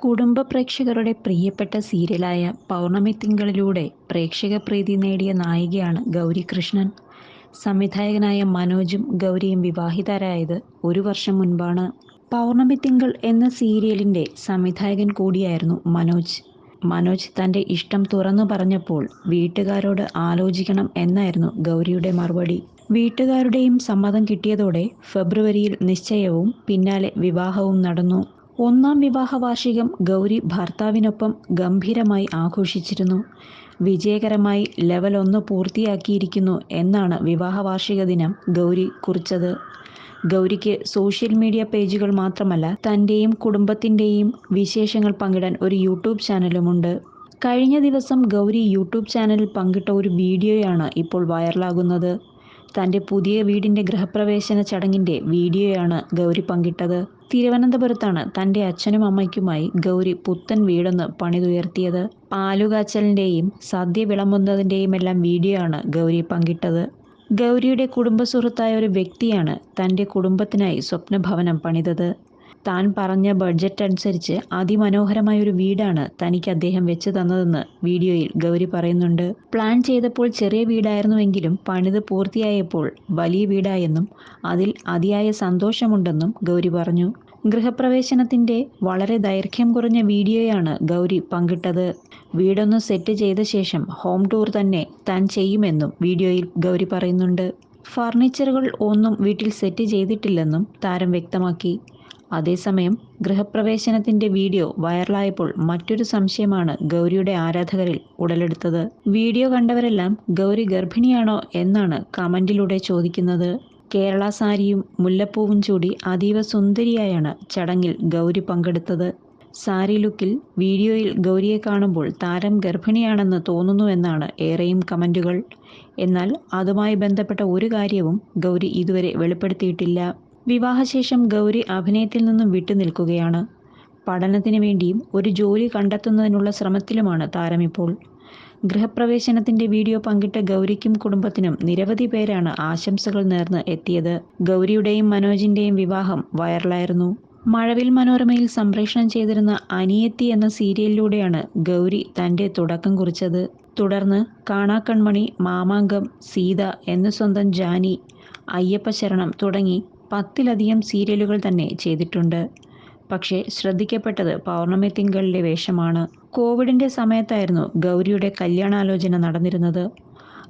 കുടുംബ പ്രേക്ഷകരുടെ പ്രിയപ്പെട്ട സീരിയലായ പൗർണമി തിങ്കളിലൂടെ പ്രേക്ഷക പ്രീതി നേടിയ നായികയാണ് ഗൗരി കൃഷ്ണൻ സംവിധായകനായ മനോജും ഗൗരിയും വിവാഹിതരായത് ഒരു വർഷം മുൻപാണ്. പൗർണമി തിങ്കൾ എന്ന സീരിയലിന്റെ സംവിധായകൻ കൂടിയായിരുന്നു മനോജ്. മനോജ് തന്റെ ഇഷ്ടം തുറന്നു പറഞ്ഞപ്പോൾ വീട്ടുകാരോട് ആലോചിക്കണം എന്നായിരുന്നു ഗൗരിയുടെ മറുപടി. വീട്ടുകാരുടെയും സമ്മതം കിട്ടിയതോടെ ഫെബ്രുവരിയിൽ നിശ്ചയവും പിന്നാലെ വിവാഹവും നടന്നു. ഒന്നാം വിവാഹ വാർഷികം ഗൗരി ഭർത്താവിനൊപ്പം ഗംഭീരമായി ആഘോഷിച്ചിരുന്നു. വിജയകരമായി ലെവൽ ഒന്ന് പൂർത്തിയാക്കിയിരിക്കുന്നു എന്നാണ് വിവാഹ വാർഷിക ദിനം ഗൗരി കുറിച്ചത്. ഗൗരിക്ക് സോഷ്യൽ മീഡിയ പേജുകൾ മാത്രമല്ല തന്റെയും കുടുംബത്തിന്റെയും വിശേഷങ്ങൾ പങ്കിടാൻ ഒരു യൂട്യൂബ് ചാനലുമുണ്ട് കഴിഞ്ഞ ദിവസം ഗൗരി യൂട്യൂബ് ചാനലിൽ പങ്കിട്ട ഒരു വീഡിയോയാണ് ഇപ്പോൾ വൈറലാകുന്നത് തന്റെ പുതിയ വീടിന്റെ ഗൃഹപ്രവേശന ചടങ്ങിന്റെ വീഡിയോയാണ് ഗൗരി പങ്കിട്ടത്. തിരുവനന്തപുരത്താണ് തന്റെ അച്ഛനും അമ്മയ്ക്കുമായി ഗൗരി പുത്തൻ വീടൊന്ന് പണിതുയർത്തിയത്. പാലുകാച്ചലിന്റെയും സദ്യ വിളമ്പുന്നതിന്റെയും എല്ലാം വീഡിയോ ആണ് ഗൗരി പങ്കിട്ടത്. ഗൗരിയുടെ കുടുംബസുഹൃത്തായ ഒരു വ്യക്തിയാണ് തന്റെ കുടുംബത്തിനായി സ്വപ്നഭവനം പണിതത്. താൻ പറഞ്ഞ ബഡ്ജറ്റ് അനുസരിച്ച് അതിമനോഹരമായ ഒരു വീടാണ് തനിക്ക് അദ്ദേഹം വെച്ചു തന്നതെന്ന് വീഡിയോയിൽ ഗൗരി പറയുന്നുണ്ട്. പ്ലാൻ ചെയ്തപ്പോൾ ചെറിയ വീടായിരുന്നുവെങ്കിലും പണിത് പൂർത്തിയായപ്പോൾ വലിയ വീടായെന്നും അതിൽ അതിയായ സന്തോഷമുണ്ടെന്നും ഗൗരി പറഞ്ഞു. ഗൃഹപ്രവേശനത്തിന്റെ വളരെ ദൈർഘ്യം കുറഞ്ഞ വീഡിയോയാണ് ഗൗരി പങ്കിട്ടത്. വീടൊന്ന് സെറ്റ് ചെയ്ത ശേഷം ഹോം ടൂർ തന്നെ താൻ ചെയ്യുമെന്നും വീഡിയോയിൽ ഗൗരി പറയുന്നുണ്ട്. ഫർണിച്ചറുകൾ ഒന്നും വീട്ടിൽ സെറ്റ് ചെയ്തിട്ടില്ലെന്നും താരം വ്യക്തമാക്കി. അതേസമയം ഗൃഹപ്രവേശനത്തിന്റെ വീഡിയോ വൈറലായപ്പോൾ മറ്റൊരു സംശയമാണ് ഗൗരിയുടെ ആരാധകരിൽ ഉടലെടുത്തത്. വീഡിയോ കണ്ടവരെല്ലാം ഗൗരി ഗർഭിണിയാണോ എന്നാണ് കമന്റിലൂടെ ചോദിക്കുന്നത്. കേരള സാരിയും മുല്ലപ്പൂവും ചൂടി അതീവ സുന്ദരിയായാണ് ചടങ്ങിൽ ഗൗരി പങ്കെടുത്തത്. സാരി ലുക്കിൽ വീഡിയോയിൽ ഗൗരിയെ കാണുമ്പോൾ താരം ഗർഭിണിയാണെന്ന് തോന്നുന്നുവെന്നാണ് ഏറെയും കമന്റുകൾ. എന്നാൽ അതുമായി ബന്ധപ്പെട്ട ഒരു കാര്യവും ഗൗരി ഇതുവരെ വെളിപ്പെടുത്തിയിട്ടില്ല. വിവാഹശേഷം ഗൗരി അഭിനയത്തിൽ നിന്നും വിട്ടുനിൽക്കുകയാണ് പഠനത്തിന് വേണ്ടിയും ഒരു ജോലി കണ്ടെത്തുന്നതിനുള്ള ശ്രമത്തിലുമാണ് താരമിപ്പോൾ ഗൃഹപ്രവേശനത്തിന്റെ വീഡിയോ പങ്കിട്ട ഗൗരിക്കും കുടുംബത്തിനും നിരവധി പേരാണ് ആശംസകൾ നേർന്ന് എത്തിയത്. ഗൗരിയുടെയും മനോജിന്റെയും വിവാഹം വൈറലായിരുന്നു. മഴവിൽ മനോരമയിൽ സംപ്രേഷണം ചെയ്തിരുന്ന അനിയത്തി എന്ന സീരിയലിലൂടെയാണ് ഗൗരി തന്റെ തുടക്കം കുറിച്ചത്. തുടർന്ന് കാണാക്കൺമണി മാമാങ്കം സീത എന്ന സ്വന്തം ജാനി അയ്യപ്പശരണം തുടങ്ങി പത്തിലധികം സീരിയലുകൾ തന്നെ ചെയ്തിട്ടുണ്ട്. പക്ഷേ ശ്രദ്ധിക്കപ്പെട്ടത് പൗർണമി തിങ്കളിലെ വേഷമാണ്. കോവിഡിന്റെ സമയത്തായിരുന്നു ഗൗരിയുടെ കല്യാണാലോചന നടന്നിരുന്നത്.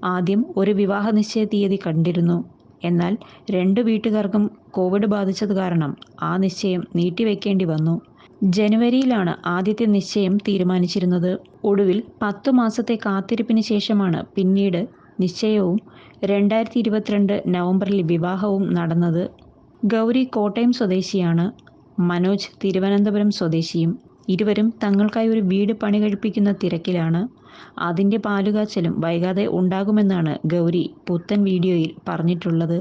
ആദ്യം ഒരു വിവാഹ നിശ്ചയ തീയതി കണ്ടിരുന്നു. എന്നാൽ രണ്ട് വീട്ടുകാർക്കും കോവിഡ് ബാധിച്ചത് കാരണം ആ നിശ്ചയം നീട്ടിവെക്കേണ്ടി വന്നു. ജനുവരിയിലാണ് ആദ്യത്തെ നിശ്ചയം തീരുമാനിച്ചിരുന്നത്. ഒടുവിൽ പത്തു മാസത്തെ കാത്തിരിപ്പിന് ശേഷമാണ് പിന്നീട് നിശ്ചയവും രണ്ടായിരത്തി ഇരുപത്തിരണ്ട് നവംബറിൽ വിവാഹവും നടന്നത്. ഗൗരി കോട്ടയം സ്വദേശിയാണ്. മനോജ് തിരുവനന്തപുരം സ്വദേശിയും ഇരുവരും തങ്ങൾക്കായി ഒരു വീട് പണി കഴിപ്പിക്കുന്ന തിരക്കിലാണ്. അതിന്റെ പാലുകാച്ചലും വൈകാതെ ഉണ്ടാകുമെന്നാണ് ഗൗരി പുത്തൻ വീഡിയോയിൽ പറഞ്ഞിട്ടുള്ളത്.